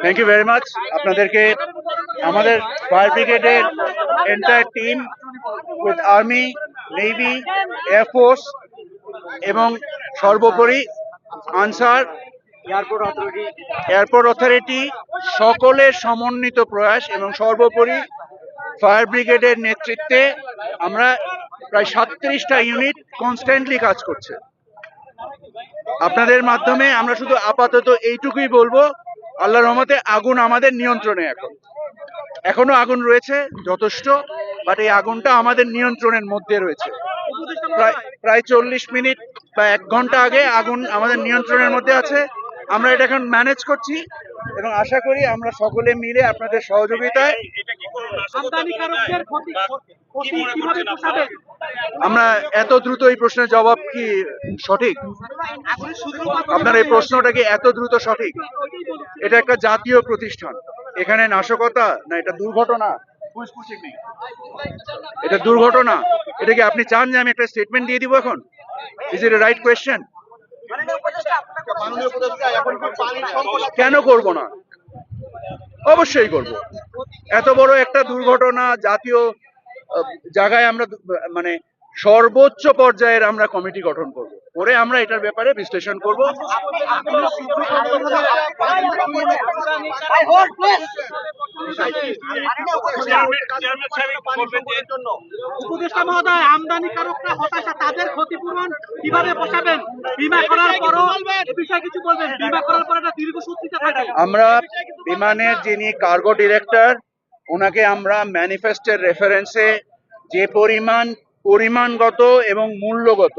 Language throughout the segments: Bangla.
থ্যাংক ইউ ভেরি মাচ আপনাদেরকে আমাদের ফায়ার ব্রিগেডের entire team with army navy air force এবং সর্বোপরি Ansar airport authority airport authority সকলের সমন্বিত প্রয়াস এবং সর্বোপরি ফায়ার ব্রিগেডের নেতৃত্বে আমরা প্রায় সাতত্রিশটা ইউনিট কনস্ট্যান্টলি কাজ করছে। আপনাদের মাধ্যমে আমরা শুধু আপাতত এইটুকুই বলব আল্লাহর রহমতে আগুন আমাদের নিয়ন্ত্রণে এখন। এখনও আগুন রয়েছে যথেষ্ট বাট এই আগুনটা আমাদের নিয়ন্ত্রণের মধ্যে রয়েছে। প্রায় প্রায় চল্লিশ মিনিট বা এক ঘণ্টা আগে আগুন আমাদের নিয়ন্ত্রণের মধ্যে আছে। আমরা এটা এখন ম্যানেজ করছি এবং আশা করি আমরা সকলে মিলে আপনাদের সহযোগিতায় আমরা এত দ্রুত এই প্রশ্নের জবাব কি সঠিক? আপনার এই প্রশ্নটা কি এত দ্রুত সঠিক? এটা একটা জাতীয় প্রতিষ্ঠান। এখানে নাশকতা না, এটা দুর্ঘটনা? এটা দুর্ঘটনা। এটা কি আপনি চান যে আমি একটা স্টেটমেন্ট দিয়ে দিব এখন? ইজ ইট রাইট কোয়েশ্চেন কেন করব না? অবশ্যই করব। এত বড় একটা দুর্ঘটনা, জাতীয় জায়গায় আমরা মানে সর্বোচ্চ পর্যায়ের আমরা কমিটি গঠন করব। করে আমরা এটার ব্যাপারে বিশ্লেষণ করব। উপদেষ্টা মহোদয় আমদানিকারকরা হতাশা তাদের ক্ষতিপূরণ কীভাবে বিমা করার পরও বিষয়ে কিছু বলবেন? বিমা করার পর একটা দীর্ঘসূত্রিতা থাকে আমরা বিমানের যিনি কার্গো ডিরেক্টর ওনাকে আমরা ম্যানিফেস্টের রেফারেন্সে যে পরিমাণ পরিমাণগত এবং মূল্যগত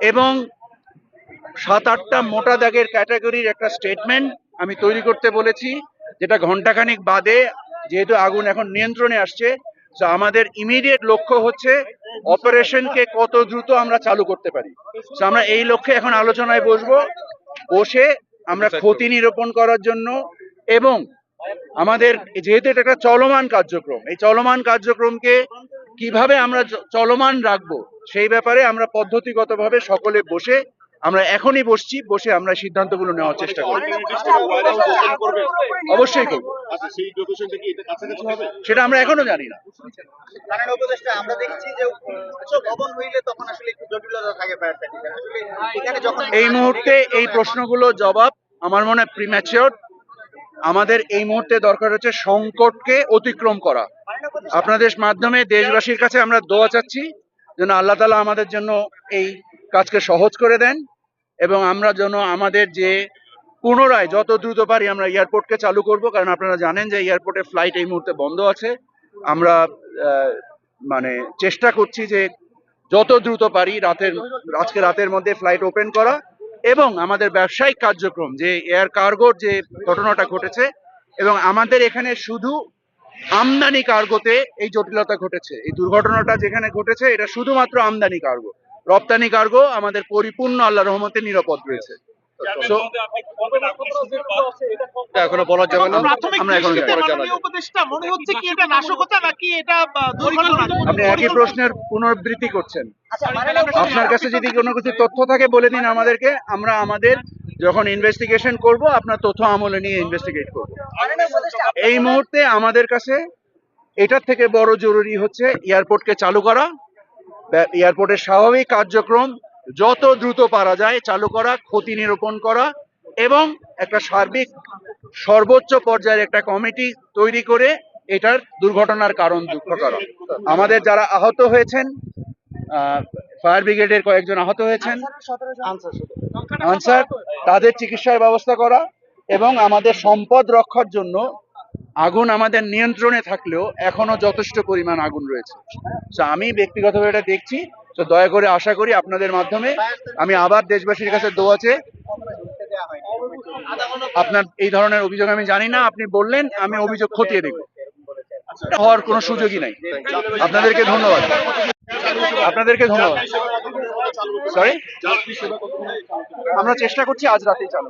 এবং সাত আটটা মোটা দাগের ক্যাটাগরির একটা স্টেটমেন্ট আমি তৈরি করতে বলেছি যেটা ঘন্টাখানিক বাদে যেহেতু আগুন এখন নিয়ন্ত্রণে আসছে তো আমাদের ইমিডিয়েট লক্ষ্য হচ্ছে অপারেশনকে কত দ্রুত আমরা চালু করতে পারি। তো আমরা এই লক্ষ্যে এখন আলোচনায় বসবো বসে আমরা ক্ষতি নিরূপণ করার জন্য এবং আমাদের যেহেতু এটা একটা চলমান কার্যক্রম এই চলমান কার্যক্রমকে কীভাবে আমরা চলমান রাখব সেই ব্যাপারে আমরা পদ্ধতিগতভাবে সকলে বসে আমরা এখনই বসছি বসে আমরা সিদ্ধান্তগুলো নেওয়ার চেষ্টা করব। অবশ্যই করব। আচ্ছা সেই লোকেশনটা কি এটা কাছাকাছি হবে? সেটা আমরা এখনও জানি না। কারণ উপদেশটা আমরা দেখছি যে উচ্চ ভবন হইলে তখন আসলে একটু জটিলতা থাকে ফায়ার সার্ভিসের আসলে এখানে যখন এই মুহূর্তে এই প্রশ্নগুলো জবাব আমার মনে হয় প্রিম্যাচিওর আমাদের এই মুহূর্তে দরকার হচ্ছে সংকটকে অতিক্রম করা। আপনাদের মাধ্যমে দেশবাসীর কাছে আমরা দোয়া চাচ্ছি যেন আল্লাহ তালা আমাদের জন্য এই কাজকে সহজ করে দেন এবং আমরা যেন আমাদের যে পুনরায় যত দ্রুত পারি আমরা এয়ারপোর্টকে চালু করব, কারণ আপনারা জানেন যে এয়ারপোর্টে ফ্লাইট এই মুহূর্তে বন্ধ আছে। আমরা মানে চেষ্টা করছি যে যত দ্রুত পারি রাতের, আজকে রাতের মধ্যে ফ্লাইট ওপেন করা। এবং আমাদের ব্যবসায়িক কার্যক্রম, যে এয়ার কার্গোর যে ঘটনাটা ঘটেছে এবং আমাদের এখানে শুধু আমদানি কার্গোতে এই জটিলতা ঘটেছে। এই দুর্ঘটনাটা যেখানে ঘটেছে, এটা শুধুমাত্র আমদানি কার্গো রপ্তানি কার্গো আমাদের পরিপূর্ণ আল্লাহ রহমতে নিরাপদ রয়েছে। এখনও বলা যাবে না। আমরা এখন দৃষ্টিতে জানি না। মনে হচ্ছে কি এটা নাশকতা নাকি এটা আপনি একই প্রশ্নের পুনরাবৃত্তি করছেন। আপনার কাছে যদি কোনো কিছু তথ্য থাকে বলে দিন আমাদেরকে। আমরা আমাদের যখন ইনভেস্টিগেশন করব আপনার তথ্য আমলে নিয়ে ইনভেস্টিগেট করব। এই মুহূর্তে আমাদের কাছে এটার থেকে বড় জরুরি হচ্ছে এয়ারপোর্টকে চালু করা। এয়ারপোর্টের স্বাভাবিক কার্যক্রম যত দ্রুত পারা যায় চালু করা, ক্ষতি নিরূপণ করা এবং একটা সার্বিক সর্বোচ্চ পর্যায়ের একটা কমিটি তৈরি করে এটার দুর্ঘটনার কারণ দুঃখ করা। আমাদের যারা আহত হয়েছেন ফায়ার ব্রিগেডের কয়েকজন আহত হয়েছেন, আনসার, তাদের চিকিৎসার ব্যবস্থা করা এবং আমাদের সম্পদ রক্ষার জন্য আগুন আমাদের নিয়ন্ত্রণে থাকলেও এখনও যথেষ্ট পরিমাণ আগুন রয়েছে। আমি ব্যক্তিগতভাবে এটা দেখছি তো দয়া করে আশা করি আপনাদের মাধ্যমে আমি আবার দেশবাসীর কাছে দোয়াছে আপনার এই ধরনের অভিযোগ আমি জানি না, আপনি বললেন, আমি অভিযোগ খতিয়ে দেখব। হওয়ার কোনো সুযোগই নাই। আপনাদেরকে ধন্যবাদ। আপনাদেরকে ধন্যবাদ। সরি আমরা চেষ্টা করছি আজ রাতেই চালু